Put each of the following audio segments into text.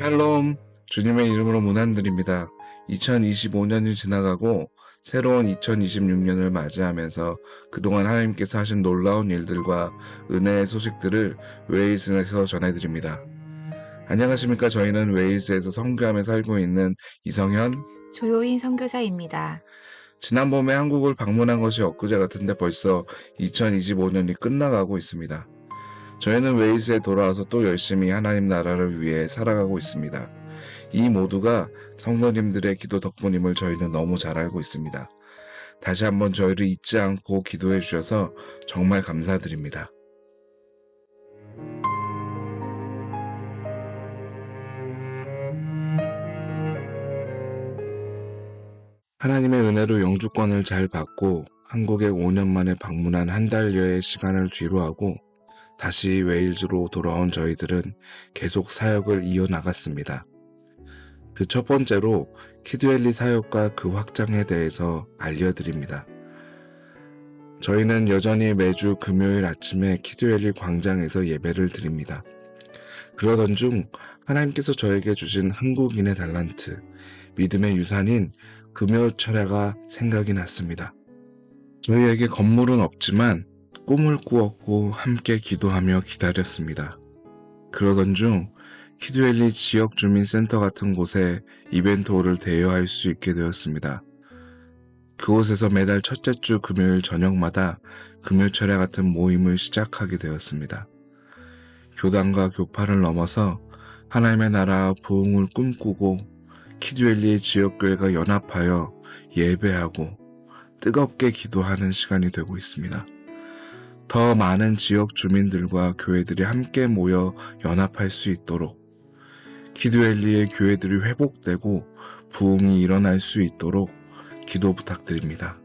샬롬, 주님의 이름으로 문안드립니다. 2025년이 지나가고 새로운 2026년을 맞이하면서 그동안 하나님께서 하신 놀라운 일들과 은혜의 소식들을 웨일스에서 전해드립니다. 안녕하십니까. 저희는 웨일스에서 선교하며 살고 있는 이성현. 조효인 선교사입니다. 지난 봄에 한국을 방문한 것이 엊그제 같은데 벌써 2025년이 끝나가고 있습니다. 저희는 웨일스에 돌아와서 또 열심히 하나님 나라를 위해 살아가고 있습니다. 이 모두가 성도님들의 기도 덕분임을 저희는 너무 잘 알고 있습니다. 다시 한번 저희를 잊지 않고 기도해 주셔서 정말 감사드립니다. 하나님의 은혜로 영주권을 잘 받고 한국에 5년 만에 방문한 한 달여의 시간을 뒤로하고 다시 웨일즈로 돌아온 저희들은 계속 사역을 이어나갔습니다. 그 첫 번째로 키드웰리 사역과 그 확장에 대해서 알려드립니다. 저희는 여전히 매주 금요일 아침에 키드웰리 광장에서 예배를 드립니다. 그러던 중 하나님께서 저에게 주신 한국인의 달란트, 믿음의 유산인 금요 철야가 생각이 났습니다. 저희에게 건물은 없지만 꿈을 꾸었고 함께 기도하며 기다렸습니다. 그러던 중 키드웰리 지역 주민 센터 같은 곳에 이벤트홀을 대여할 수 있게 되었습니다. 그곳에서 매달 첫째 주 금요일 저녁마다 금요철야 같은 모임을 시작하게 되었습니다. 교단과 교파를 넘어서 하나님의 나라 부흥을 꿈꾸고 키드웰리의 지역교회가 연합하여 예배하고 뜨겁게 기도하는 시간이 되고 있습니다. 더 많은 지역 주민들과 교회들이 함께 모여 연합할 수 있도록 키드웰리의 교회들이 회복되고 부흥이 일어날 수 있도록 기도 부탁드립니다.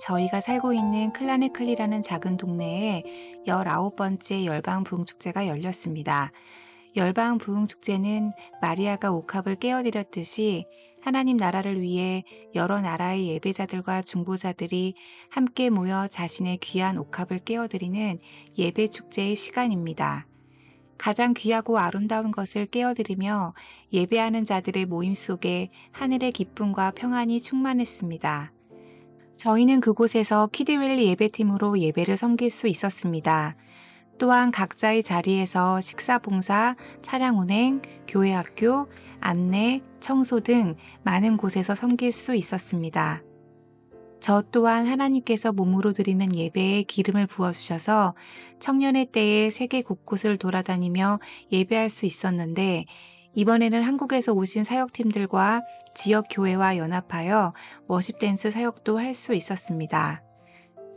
저희가 살고 있는 클라네클리라는 작은 동네에 19번째 열방 부흥 축제가 열렸습니다. 열방 부흥 축제는 마리아가 옥합을 깨어드렸듯이 하나님 나라를 위해 여러 나라의 예배자들과 중보자들이 함께 모여 자신의 귀한 옥합을 깨어드리는 예배 축제의 시간입니다. 가장 귀하고 아름다운 것을 깨어드리며 예배하는 자들의 모임 속에 하늘의 기쁨과 평안이 충만했습니다. 저희는 그곳에서 키드웰리 예배팀으로 예배를 섬길 수 있었습니다. 또한 각자의 자리에서 식사 봉사, 차량 운행, 교회 학교, 안내, 청소 등 많은 곳에서 섬길 수 있었습니다. 저 또한 하나님께서 몸으로 드리는 예배에 기름을 부어주셔서 청년의 때에 세계 곳곳을 돌아다니며 예배할 수 있었는데 이번에는 한국에서 오신 사역팀들과 지역 교회와 연합하여 워십댄스 사역도 할 수 있었습니다.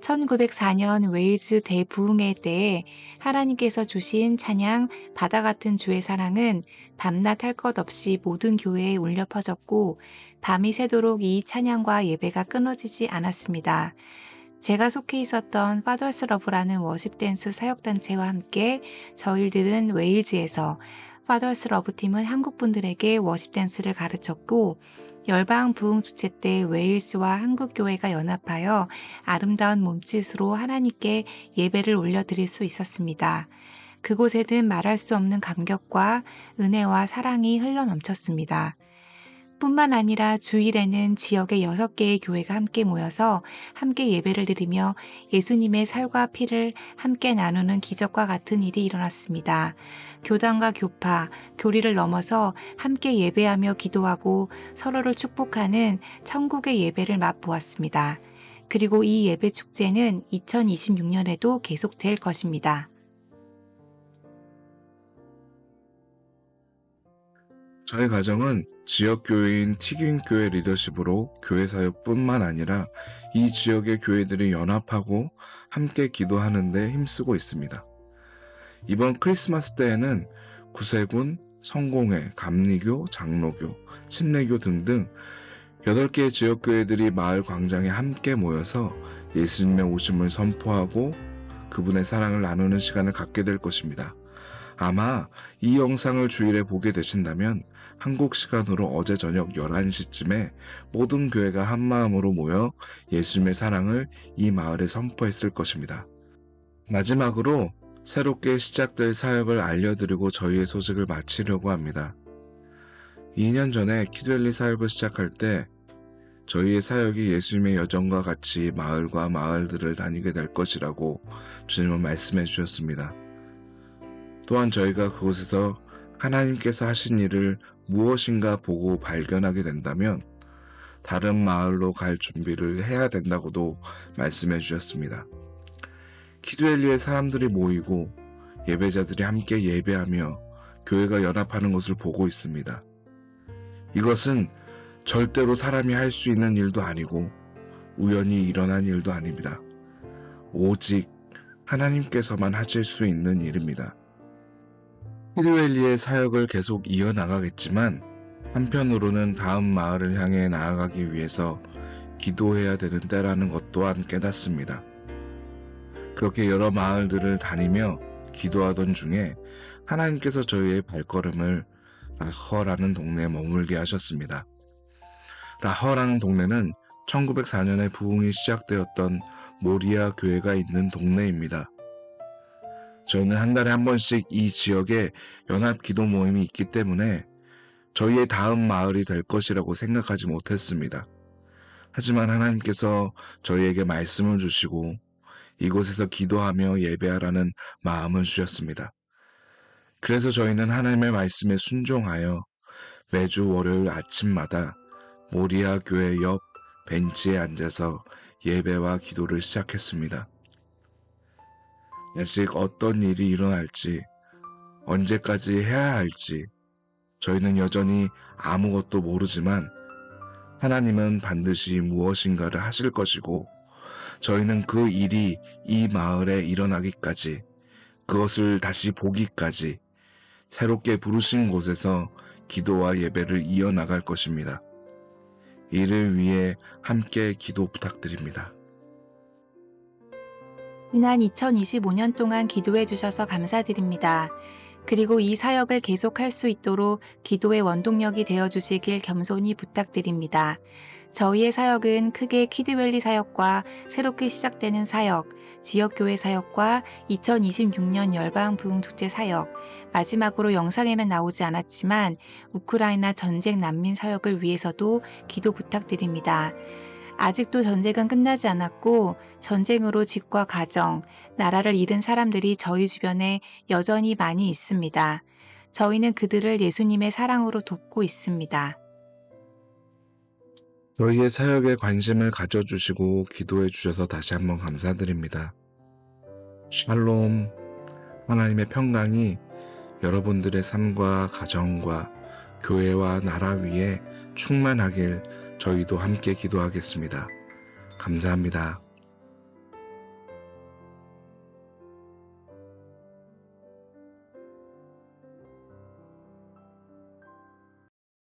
1904년 웨일즈 대부흥회 때에 하나님께서 주신 찬양 바다 같은 주의 사랑은 밤낮 할 것 없이 모든 교회에 울려 퍼졌고 밤이 새도록 이 찬양과 예배가 끊어지지 않았습니다. 제가 속해 있었던 파더스 러브라는 워십 댄스 사역단체와 함께 저희들은 웨일즈에서 파더스 러브팀은 한국 분들에게 워십 댄스를 가르쳤고 열방 부흥 주체 때 웨일스와 한국 교회가 연합하여 아름다운 몸짓으로 하나님께 예배를 올려드릴 수 있었습니다. 그곳에는 말할 수 없는 감격과 은혜와 사랑이 흘러 넘쳤습니다. 뿐만 아니라 주일에는 지역의 여섯 개의 교회가 함께 모여서 함께 예배를 드리며 예수님의 살과 피를 함께 나누는 기적과 같은 일이 일어났습니다. 교단과 교파, 교리를 넘어서 함께 예배하며 기도하고 서로를 축복하는 천국의 예배를 맛보았습니다. 그리고 이 예배 축제는 2026년에도 계속될 것입니다. 저희 가정은 지역교회인 튀김교회 리더십으로 교회 사역뿐만 아니라 이 지역의 교회들이 연합하고 함께 기도하는데 힘쓰고 있습니다. 이번 크리스마스 때에는 구세군, 성공회, 감리교, 장로교, 침례교 등등 8개의 지역교회들이 마을 광장에 함께 모여서 예수님의 오심을 선포하고 그분의 사랑을 나누는 시간을 갖게 될 것입니다. 아마 이 영상을 주일에 보게 되신다면 한국 시간으로 어제 저녁 11시쯤에 모든 교회가 한마음으로 모여 예수님의 사랑을 이 마을에 선포했을 것입니다. 마지막으로 새롭게 시작될 사역을 알려드리고 저희의 소식을 마치려고 합니다. 2년 전에 키드웰리 사역을 시작할 때 저희의 사역이 예수님의 여정과 같이 마을과 마을들을 다니게 될 것이라고 주님은 말씀해 주셨습니다. 또한 저희가 그곳에서 하나님께서 하신 일을 무엇인가 보고 발견하게 된다면 다른 마을로 갈 준비를 해야 된다고도 말씀해 주셨습니다. 키드엘리에 사람들이 모이고 예배자들이 함께 예배하며 교회가 연합하는 것을 보고 있습니다. 이것은 절대로 사람이 할 수 있는 일도 아니고 우연히 일어난 일도 아닙니다. 오직 하나님께서만 하실 수 있는 일입니다. 히드웰리의 사역을 계속 이어나가겠지만 한편으로는 다음 마을을 향해 나아가기 위해서 기도해야 되는 때라는 것 또한 깨닫습니다. 그렇게 여러 마을들을 다니며 기도하던 중에 하나님께서 저희의 발걸음을 라허라는 동네에 머물게 하셨습니다. 라허라는 동네는 1904년에 부흥이 시작되었던 모리아 교회가 있는 동네입니다. 저희는 한 달에 한 번씩 이 지역에 연합 기도 모임이 있기 때문에 저희의 다음 마을이 될 것이라고 생각하지 못했습니다. 하지만 하나님께서 저희에게 말씀을 주시고 이곳에서 기도하며 예배하라는 마음을 주셨습니다. 그래서 저희는 하나님의 말씀에 순종하여 매주 월요일 아침마다 모리아 교회 옆 벤치에 앉아서 예배와 기도를 시작했습니다. 아직 어떤 일이 일어날지, 언제까지 해야 할지, 저희는 여전히 아무것도 모르지만 하나님은 반드시 무엇인가를 하실 것이고, 저희는 그 일이 이 마을에 일어나기까지, 그것을 다시 보기까지, 새롭게 부르신 곳에서 기도와 예배를 이어나갈 것입니다. 이를 위해 함께 기도 부탁드립니다. 지난 2025년 동안 기도해 주셔서 감사드립니다. 그리고 이 사역을 계속할 수 있도록 기도의 원동력이 되어 주시길 겸손히 부탁드립니다. 저희의 사역은 크게 키드웰리 사역과 새롭게 시작되는 사역, 지역교회 사역과 2026년 열방 부흥축제 사역, 마지막으로 영상에는 나오지 않았지만 우크라이나 전쟁 난민 사역을 위해서도 기도 부탁드립니다. 아직도 전쟁은 끝나지 않았고 전쟁으로 집과 가정, 나라를 잃은 사람들이 저희 주변에 여전히 많이 있습니다. 저희는 그들을 예수님의 사랑으로 돕고 있습니다. 저희의 사역에 관심을 가져주시고 기도해 주셔서 다시 한번 감사드립니다. 샬롬, 하나님의 평강이 여러분들의 삶과 가정과 교회와 나라 위에 충만하길 저희도 함께 기도하겠습니다. 감사합니다.